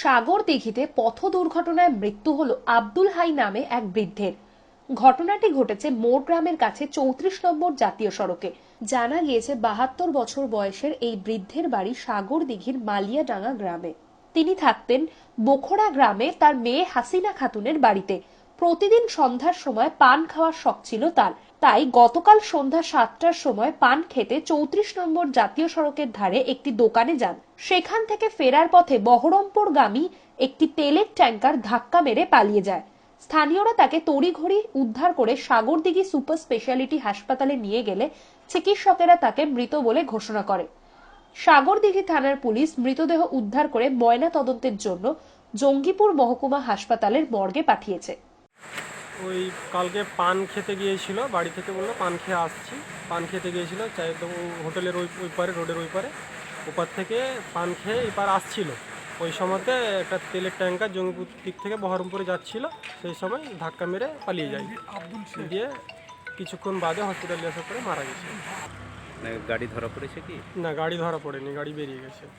সাগর দিঘিতে পথ দুর্ঘটনায় মৃত্যু হল আব্দুল হাই নামে এক বৃদ্ধের। ঘটনাটি ঘটেছে মোর গ্রামের কাছে চৌত্রিশ নম্বর জাতীয় সড়কে। জানা গিয়েছে বাহাত্তর বছর বয়সের এই বৃদ্ধের বাড়ি সাগর দিঘির মালিয়াডাঙ্গা গ্রামে। তিনি থাকতেন বোখরা গ্রামে তার মেয়ে হাসিনা খাতুনের বাড়িতে। প্রতিদিন সন্ধ্যার সময় পান খাওয়ার শখ ছিল তার। তাই গতকাল সন্ধ্যা সাতটার সময় পান খেতে চৌত্রিশ নম্বর জাতীয় সড়কের ধারে একটি দোকানে যান। সেখান থেকে ফেরার পথে বহরমপুরগামী একটি তেলের ট্যাঙ্কার ধাক্কা মেরে পালিয়ে যায়। স্থানীয়রা তাকে তড়িঘড়ি উদ্ধার করে সাগরদিঘি সুপার স্পেশালিটি হাসপাতালে নিয়ে গেলে চিকিৎসকেরা তাকে মৃত বলে ঘোষণা করে। সাগরদিঘি থানার পুলিশ মৃতদেহ উদ্ধার করে ময়না তদন্তের জন্য জঙ্গিপুর মহকুমা হাসপাতালের মর্গে পাঠিয়েছে। ওই কালকে পান খেতে গিয়েছিল বাড়ি থেকে বলল পান খেয়ে আসছি। পান খেতে গিয়েছিল চাই তো হোটেলের ওই ওই পারে রোডের ওই পারে। ওপার থেকে পান খেয়ে এপার আসছিল। ওই সময়তে একটা তেলের ট্যাঙ্কার জঙ্গিপুর দিক থেকে বহরমপুরে যাচ্ছিল সেই সময় ধাক্কা মেরে পালিয়ে যায়। দিয়ে কিছুক্ষণ বাদে হসপিটালে আসার পরে মারা গেছে। মানে গাড়ি ধরা পড়েছে কি? না গাড়ি ধরা পড়েনি গাড়ি বেরিয়ে গেছে।